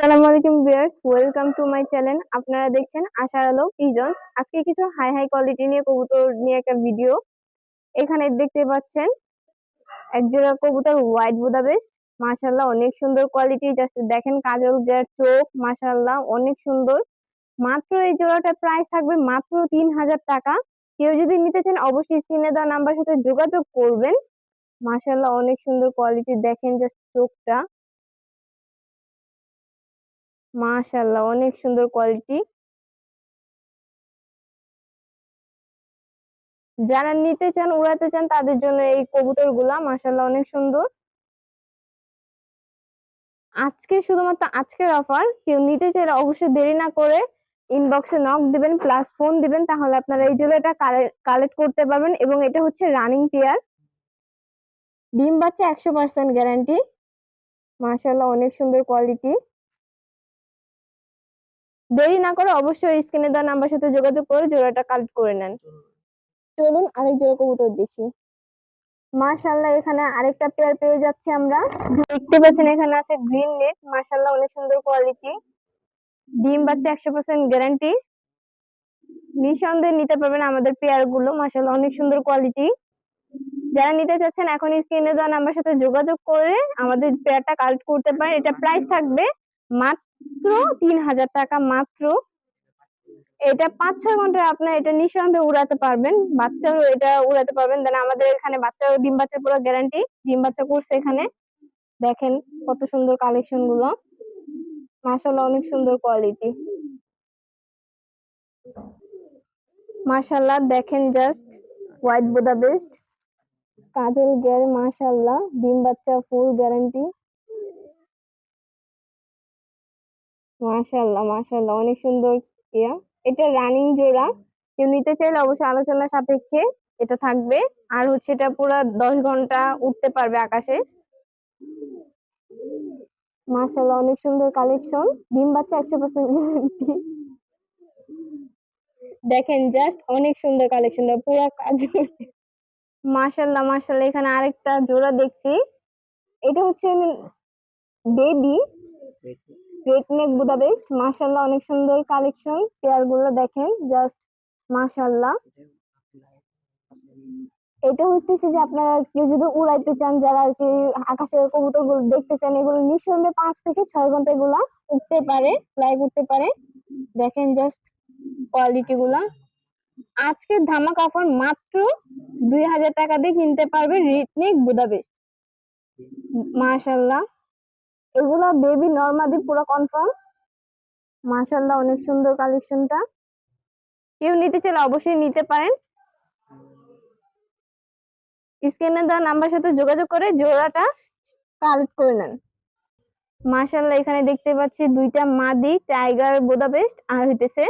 আসসালামু আলাইকুম viewers, welcome to my channel. আপনারা দেখছেন আশার আলো পিজন্স আজকে কিছু হাই হাই কোয়ালিটি নিয়ে কবুতর নিয়ে একটা ভিডিও এখানে দেখতে পাচ্ছেন এক জোড়া কবুতর হোয়াইট বুদাবেস্ট মাশাআল্লাহ, অনেক সুন্দর কোয়ালিটি জাস্ট দেখেন কাজল গের চোখ, মাশাআল্লাহ, অনেক সুন্দর। মাত্র এই জোড়াটার প্রাইস থাকবে মাত্র তিন হাজার টাকা। কেউ যদি নিতে চান, অবশ্যই স্ক্রিনে দেওয়া নাম্বার সাথে যোগাযোগ করবেন। মাশাআল্লাহ, অনেক সুন্দর কোয়ালিটি দেখেন জাস্ট চোখটা। মাশাআল্লাহ অনেক সুন্দর কোয়ালিটি। যারা নিতে চান, উড়াতে চান, তাদের জন্য এই কবুতরগুলা মাশাআল্লাহ অনেক সুন্দর। আজকে শুধুমাত্র আজকের অফার, কেউ নিতে চাইলে অবশ্যই দেরি না করে ইনবক্সে নক দিবেন প্লাস ফোন দিবেন, তাহলে আপনারা এই জুয়েলাটা কালেক্ট করতে পারবেন এবং এটা হচ্ছে রানিং পেয়ার ডিম বাচ্চা একশো পার্সেন্ট গ্যারান্টি মাশাআল্লাহ অনেক সুন্দর কোয়ালিটি দেরি না করে অবশ্যই স্ক্রিনে দেওয়া নাম্বার সাথে যোগাযোগ করে জোড়াটা কালেক্ট করে নেন। চলুন আরেক জোড়া কবুতর দেখি। মাশাআল্লাহ এখানে আরেকটা পেয়ার পেয়ে যাচ্ছি আমরা। দেখতে পাচ্ছেন এখানে আছে গ্রিন নেট মাশাআল্লাহ অনেক সুন্দর কোয়ালিটি ডিম বাচ্চা একশো পার্সেন্ট গ্যারান্টি নিঃসন্দেহে নিতে পারবেন আমাদের পেয়ারগুলো মাশাআল্লাহ অনেক সুন্দর কোয়ালিটি যারা নিতে চাচ্ছেন এখন স্ক্রিনে দেওয়া নাম্বার সাথে যোগাযোগ করে আমাদের পেয়ারটা কালেক্ট করতে পারেন। এটা প্রাইস থাকবে মাত্র তিন হাজার টাকা মাত্র। এটা পাঁচ ছয় ঘণ্টা আপনার এটা নিঃসন্দেহে উড়াতে পারবেন। বাচ্চাও এটা উড়াতে পারবেন। দেন আমাদের এখানে বাচ্চা ডিম বাচ্চা পুরো গ্যারান্টি ডিম বাচ্চা করছে এখানে। দেখেন কত সুন্দর কালেকশনগুলো। মাশাল্লাহ অনেক সুন্দর কোয়ালিটি মাশাল্লাহ দেখেন জাস্ট হোয়াইট বোদা বেস্ট কাজল গের মাশাল্লাহ ডিম বাচ্চা ফুল গ্যারান্টি মাশাল্লাহ মাশাল্লাহ। অনেক সুন্দর ইয়া। এটা রানিং জোড়া। কেউ নিতে চাইলে অবশ্যই আলোচনা সাপেক্ষে এটা থাকবে। আর হচ্ছে এটা পুরো দশ ঘণ্টা উঠতে পারবে আকাশে। মাশাল্লাহ, অনেক সুন্দর কালেকশন। ডিম বাচ্চা একশো পার্সেন্ট গ্যারান্টি দেখেন জাস্ট অনেক সুন্দর কালেকশন। পুরো কাজ মাশাল্লাহ মাশাল্লাহ। এখানে আরেকটা জোড়া দেখছি। এটা হচ্ছে বেবি রেড নেক বুদাপেস্ট মাশাল্লাহ অনেক সুন্দর কালেকশন পেয়ারগুলো দেখেন জাস্ট মাশাল্লাহ এটা হইতেছে যে আপনারা কেউ যদি উড়াইতে চান, যারা আর কি আকাশের কবুতরগুলো দেখতে চান, এগুলো নিঃসন্দেহে পাঁচ থেকে ছয় ঘণ্টা এগুলা উঠতে পারে ফ্লাই করতে পারে। দেখেন জাস্ট কোয়ালিটি গুলা। আজকে ধামা অফার মাত্র দুই হাজার টাকা দিয়ে কিনতে পারবে রিটনিক বুদাপেস্ট মাশাল্লাহ এগুলা বেবি নর্মাদি পুরো কনফার্ম মাশাল্লাহ অনেক সুন্দর কালেকশনটা কেউ নিতে চাইলে অবশ্যই নিতে পারেন। স্ক্রিনে দেওয়া নাম্বার সাথে যোগাযোগ করে জোড়াটা কালেক্ট করে নেন। মাশাল্লাহ এখানে দেখতে পাচ্ছি দুইটা মাদি টাইগার বোদাপেস্ট আর হইতেছে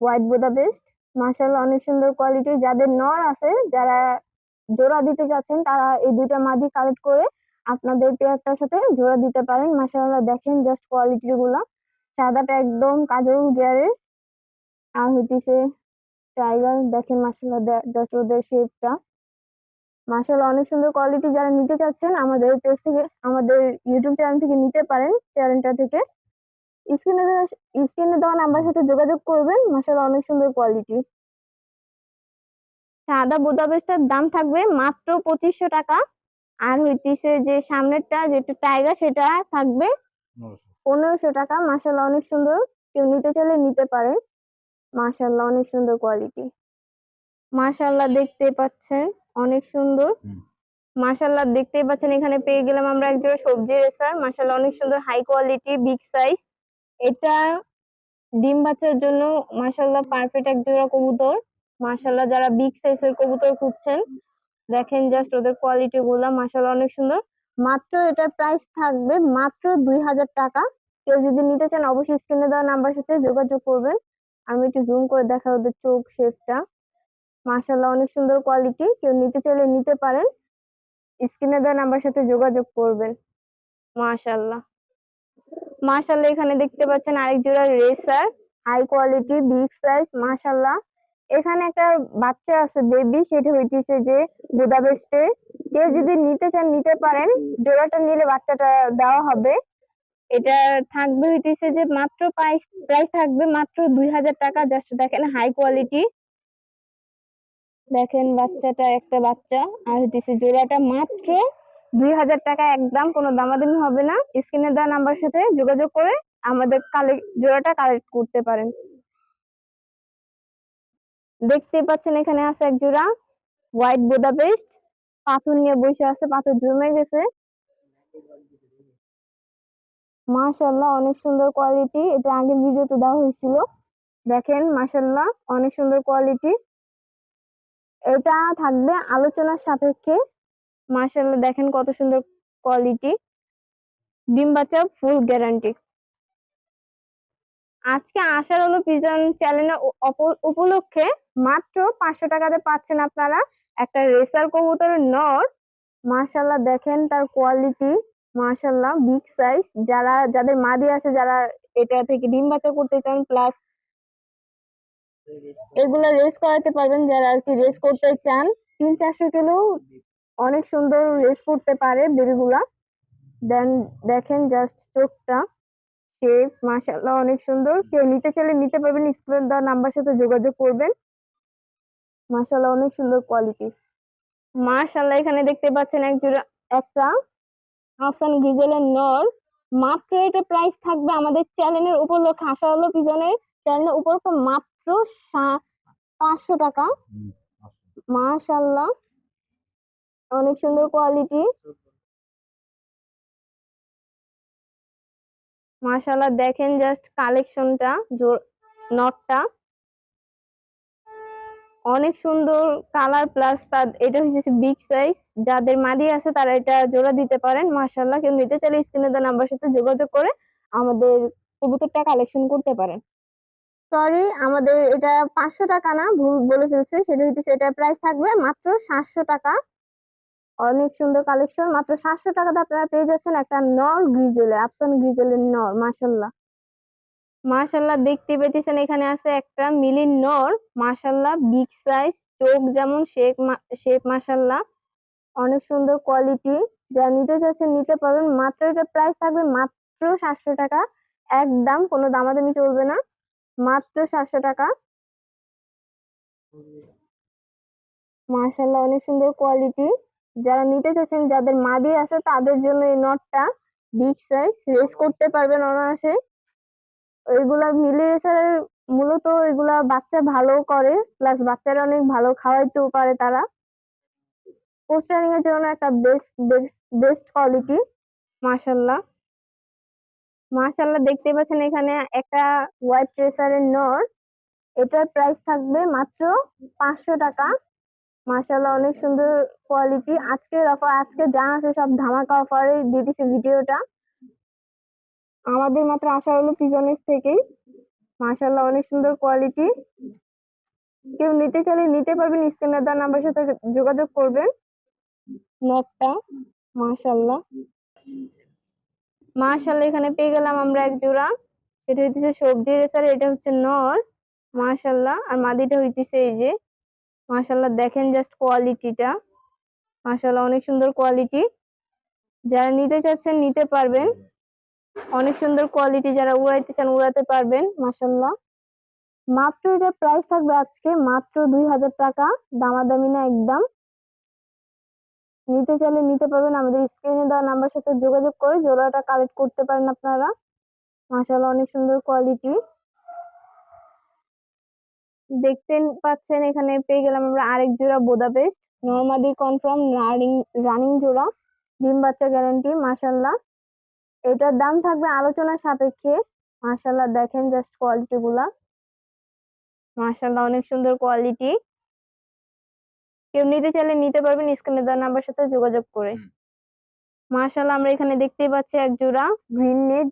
হোয়াইট বোদাপেস্ট মাশাল্লাহ অনেক সুন্দর কোয়ালিটি যাদের নর আছে, যারা জোড়া দিতে চাচ্ছেন তারা এই দুইটা মাদি কালেক্ট করে আপনাদের পেয়ারটার সাথে জোড়া দিতে পারেন। মাশাআল্লাহ, দেখেন জাস্ট কোয়ালিটি গুলা। সাদাটা একদম কাজল গিয়ারের। আর হইতেছে টাইগার দেখেন মাশাআল্লাহ জাস্ট ওদের শেপটা মাশাআল্লাহ, অনেক সুন্দর কোয়ালিটি যারা নিতে চাচ্ছেন, আমাদের পেজ থেকে, আমাদের ইউটিউব চ্যানেল থেকে নিতে পারেন চ্যানেলটা থেকে। স্ক্রিনে স্ক্রিনে দেওয়া নাম্বার সাথে যোগাযোগ করবেন, মাশাআল্লাহ, অনেক সুন্দর কোয়ালিটি সাদা বুদাবেস্টার দাম থাকবে মাত্র পঁচিশশো টাকা। আর হইতেছে যে সামনেরটা যেটা টাইগার সেটা থাকবে পনেরোশো টাকা। মাসাল্লাহ অনেক সুন্দর। কেউ নিতে চাইলে নিতে পারেন মাসাল্লাহ অনেক সুন্দর কোয়ালিটি মাসাল্লাহ দেখতে পাচ্ছেন অনেক সুন্দর। মাসাল্লাহ দেখতেই পাচ্ছেন এখানে পেয়ে গেলাম আমরা একজোড়া সবজি রেসার। মাসাল্লাহ অনেক সুন্দর হাই কোয়ালিটি বিগ সাইজ এটা ডিম বাচ্চার জন্য মাসাল্লাহ পারফেক্ট এক জোড়া কবুতর। মাসাল্লাহ যারা বিগ সাইজের কবুতর খুঁজছেন দেখেন জাস্ট ওদের কোয়ালিটি গুলা মাসাল অনেক সুন্দর। মাত্র এটার প্রাইস থাকবে মাত্র দুই হাজার টাকা। কেউ যদি নিতে চান, অবশ্যই স্ক্রিনে দেওয়া নাম্বার সাথে যোগাযোগ করবেন। আমি একটু জুম করে দেখা ওদের চোখ শেপটা মাসাল্লাহ অনেক সুন্দর কোয়ালিটি কেউ নিতে চাইলে নিতে পারেন। স্ক্রিনে দেওয়া নাম্বার সাথে যোগাযোগ করবেন। মাশাল্লাহ মাশাল্লাহ এখানে দেখতে পাচ্ছেন আরেক জোড়া racer high quality big size মাশাল্লাহ এখানে একটা বাচ্চা আছে বেবি সেটা হইতেছে যে বুদাপেস্টে। কেউ যদি নিতে চান, নিতে পারেন। জোড়াটা নিলে বাচ্চাটা দেওয়া হবে। এটা থাকবে হইতেছে যে মাত্র প্রাইস প্রাইস থাকবে মাত্র দুই হাজার টাকা। জাস্ট দেখেন হাই কোয়ালিটি দেখেন বাচ্চাটা, একটা বাচ্চা। আর হইতেছে জোড়াটা মাত্র দুই হাজার টাকা। একদম কোনো দামাদামি হবে না। স্ক্রিনে দেওয়া নাম্বার সাথে যোগাযোগ করে আমাদের কালেক্ট জোড়াটা কালেক্ট করতে পারেন। দেখতে পাচ্ছেন এখানে আছে এক জোড়া হোয়াইট বোদা পেস্ট পাথর নিয়ে বসে আছে, পাথর জমে গেছে। মাশাল্লাহ অনেক সুন্দর কোয়ালিটি এটা আগের ভিডিওতে দেওয়া হয়েছিল। দেখেন মাশাল্লাহ অনেক সুন্দর কোয়ালিটি এটা থাকবে আলোচনার সাপেক্ষে। মাশাল্লাহ দেখেন কত সুন্দর কোয়ালিটি ডিম বাচ্চা ফুল গ্যারান্টি আজকে আশার হলো পিজন চ্যানেলের উপলক্ষে মাত্র পাঁচশো টাকাতে পাচ্ছেন আপনারা একটা রেসার কবুতরের নর। মাশাল্লাহ দেখেন তার কোয়ালিটি মাশাল্লাহ বিগ সাইজ যারা, যাদের মাদি আছে, যারা এটা থেকে ডিম বাচ্চা করতে চান প্লাস এগুলো রেস করাতে পারবেন। যারা আর কি রেস করতে চান, তিন চারশো কিলো অনেক সুন্দর রেস করতে পারে বেবিগুলা। দেন, দেখেন জাস্ট চোখটা। শেপ মাশাআল্লাহ অনেক সুন্দর। কেউ নিতে চাইলে নিতে পারবেন স্ক্রিন দেওয়া নাম্বার সাথে যোগাযোগ করবেন। মাশাআল্লাহ অনেক সুন্দর কোয়ালিটি মাশাআল্লাহ এখানে দেখতে পাচ্ছেন এক জোড়া একটা আফসান গ্রিজেলের নর। মাত্র এটা প্রাইস থাকবে আমাদের চ্যানেলের উপলক্ষে আশা হলো পিজনের চ্যানেলের উপলক্ষে মাত্র পাঁচশো টাকা। মাশাআল্লাহ অনেক সুন্দর কোয়ালিটি মাশাআল্লাহ, দেখেন জাস্ট কালেকশনটা নটটা অনেক সুন্দর কালার প্লাস তার, এটা হচ্ছে বিগ সাইজ যাদের মাদি আছে তারা এটা জোড়া দিতে পারেন, মাশাআল্লাহ। কেউ নিতে চাইলে স্ক্রিনে দেওয়া নাম্বার সাথে যোগাযোগ করে আমাদের কবুতরটা কালেকশন করতে পারেন। সরি আমাদের এটা পাঁচশো টাকা না, ভুল বলে ফেলছে। সেটা হচ্ছে এটা প্রাইস থাকবে মাত্র সাতশো টাকা। অনেক সুন্দর কালেকশন মাত্র সাতশো টাকাতে আপনারা পেয়ে যাচ্ছেন একটা নর গ্রিজেলের আফসান গ্রিজেলের নর, মাশাল্লাহ। মাশাল্লাহ, দেখতে পেতেছেন এখানে আছে একটা মিলিন নর, মাশাল্লাহ বিগ সাইজ চোখ যেমন শেপ শেপ মাশাল্লাহ। অনেক সুন্দর কোয়ালিটি যা নিতে চাচ্ছেন নিতে পারবেন, মাত্র এটা প্রাইস থাকবে মাত্র সাতশো টাকা। একদম কোনো দামাদামি চলবে না, মাত্র সাতশো টাকা। মাশাল্লাহ, অনেক সুন্দর কোয়ালিটি যারা নিতে চাচ্ছেন, যাদের মাদি আছে, তাদের জন্য এই নটটা বিগ সাইজ রেস করতে পারবেন অনায়াসে। ওইগুলা মিলি রেসারের মূলত এগুলা বাচ্চা ভালো করে প্লাস বাচ্চারা অনেক ভালো খাওয়াইতেও পারে তারা। পোস্টারিং এর জন্য একটা বেস্ট বেস্ট বেস্ট কোয়ালিটি মাশাল্লাহ মাশাল্লাহ দেখতে পাচ্ছেন এখানে একটা হোয়াইট ট্রেসারের নর এটার প্রাইস থাকবে মাত্র পাঁচশো টাকা। মাশাল্লাহ অনেক সুন্দর কোয়ালিটি আজকের অফার আজকে যা আছে সব ধামাকা অফারে দিয়ে দিছে ভিডিওটা আমাদের মাত্র আশা হলো পিজনেস থেকেই। মাশাল্লাহ অনেক সুন্দর কোয়ালিটি কেউ নিতে চাইলে নিতে পারবেন স্ক্রিনের দেওয়া নাম্বার সাথে যোগাযোগ করবেন। নটটা মাশাল্লাহ মাশাল্লাহ এখানে পেয়ে গেলাম আমরা এক জোড়া। সেটা হইতেছে সবজি রেসার, এটা হচ্ছে নর মাশাল্লাহ আর মাদিটা হইতেছে এই যে মাশাল্লাহ দেখেন জাস্ট কোয়ালিটিটা মাশাল্লাহ অনেক সুন্দর কোয়ালিটি যারা নিতে চাচ্ছেন, নিতে পারবেন। অনেক সুন্দর কোয়ালিটি যারা উড়াইতে চান, উড়াতে পারবেন মাশাল্লাহ মাত্র এটা প্রাইস থাকবে আজকে মাত্র দুই হাজার টাকা। দামাদামি না একদম। নিতে চাইলে নিতে পারবেন, আমাদের স্ক্রিনে দেওয়া নাম্বার সাথে যোগাযোগ করে জোড়াটা কালেক্ট করতে পারেন আপনারা। মাশাল্লাহ অনেক সুন্দর কোয়ালিটি দেখতে পাচ্ছেন এখানে পেয়ে গেলাম আমরা আরেক জোড়া বোদা পেস্ট। নর্মাদি কনফার্ম রানিং রানিং জোড়া। ডিম বাচ্চা গ্যারান্টি মাশাল্লাহ এটার দাম থাকবে আলোচনা সাপেক্ষে। মাশাল্লাহ দেখেন জাস্ট কোয়ালিটি গুলা। মাশাল্লাহ অনেক সুন্দর কোয়ালিটি কেউ নিতে চাইলে নিতে পারবেন স্ক্রিনে দেওয়া নাম্বার সাথে যোগাযোগ করে। মাশাল্লাহ আমরা এখানে দেখতেই পাচ্ছি এক জোড়া গ্রিন নেট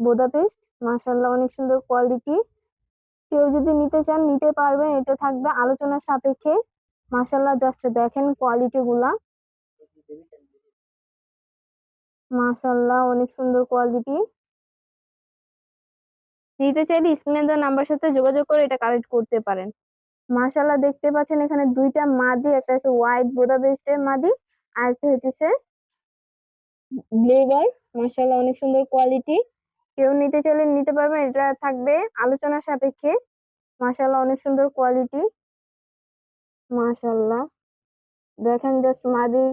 বোদা পেস্ট। মাশাল্লাহ অনেক সুন্দর কোয়ালিটি কেউ যদি নিতে চান, নিতে পারবেন। এটা থাকবে আলোচনার সাপেক্ষে। মাশাল্লাহ জাস্ট দেখেন কোয়ালিটি গুলা। মাশাল্লাহ অনেক সুন্দর কোয়ালিটি নিতে চাইলে স্ক্রিনে দেওয়া নাম্বার সাথে যোগাযোগ করে এটা কালেক্ট করতে পারেন। মাশাল্লাহ দেখতে পাচ্ছেন এখানে দুইটা মাদি, একটা হচ্ছে হোয়াইট বোদা বেস্টের মাদি, আর একটা হচ্ছে ব্লেভার মাশাল্লাহ অনেক সুন্দর কোয়ালিটি কেউ নিতে চাইলে নিতে পারবেন, এটা থাকবে আলোচনা সাপেক্ষে। মাশাল্লাহ অনেক সুন্দর কোয়ালিটি মাশাল্লাহ দেখেন জাস্ট মাদির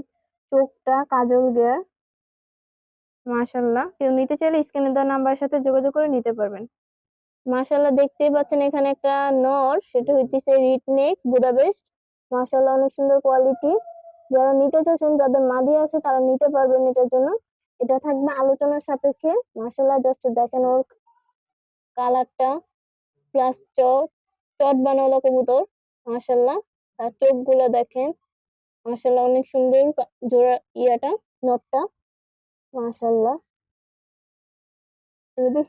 চোখটা কাজল দেয়া মাশাল্লাহ কেউ নিতে চাইলে স্ক্রিনে দেওয়া নাম্বারের সাথে যোগাযোগ করে নিতে পারবেন। মাশাল্লাহ দেখতেই পাচ্ছেন এখানে একটা নর, সেটা হইতেছে রিট নেক বুদাবেস্ট মাশাল্লাহ অনেক সুন্দর কোয়ালিটি যারা নিতে চাচ্ছেন, যাদের মাদি আছে, তারা নিতে পারবেন এটার জন্য। এটা থাকবে আলোচনার সাপেক্ষে। মাশাল্লাহ জাস্ট দেখেন ওর কালারটা প্লাস চট চট বানালো কবুতর মাশাল্লাহ তার চোখগুলো দেখেন মাশাল্লাহ অনেক সুন্দর জোড়া ইয়াটা, নটটা মাশাল্লাহ এবার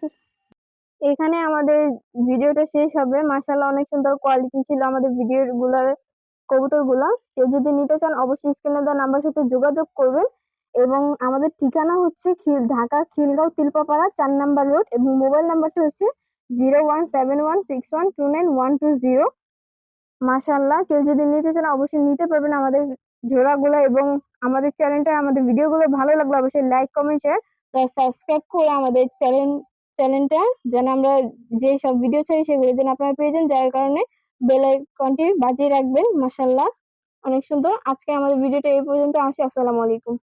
এখানে আমাদের ভিডিওটা শেষ হবে। মাশাল্লাহ অনেক সুন্দর কোয়ালিটি ছিল আমাদের ভিডিও গুলার কবুতরগুলা কেউ যদি নিতে চান, অবশ্যই স্ক্রিনে দেওয়া নাম্বার সাথে যোগাযোগ করবেন। এবং আমাদের ঠিকানা হচ্ছে ঢাকা খিলগাঁও তিলপাপাড়া চার নাম্বার রোড এবং মোবাইল নাম্বারটা হচ্ছে zero one seven one six one two nine one two zero. মাশাল্লাহ কেউ যদি নিতে চান অবশ্যই নিতে পারবেন আমাদের জোড়াগুলো এবং আমাদের চ্যানেলটা, আমাদের ভিডিওগুলো ভালো লাগল অবশ্যই লাইক, কমেন্ট, শেয়ার সাবস্ক্রাইব করে আমাদের চ্যানেল, চ্যানেলটা যেন আমরা যে সব ভিডিও ছাড়ি সেগুলো যেন আপনারা পেয়ে যান, যার কারণে বেল আইকনটি বাজিয়ে রাখবেন। মাশাল্লাহ অনেক সুন্দর। আজকে আমাদের ভিডিওটা এই পর্যন্ত, আসি, আসসালামু আলাইকুম।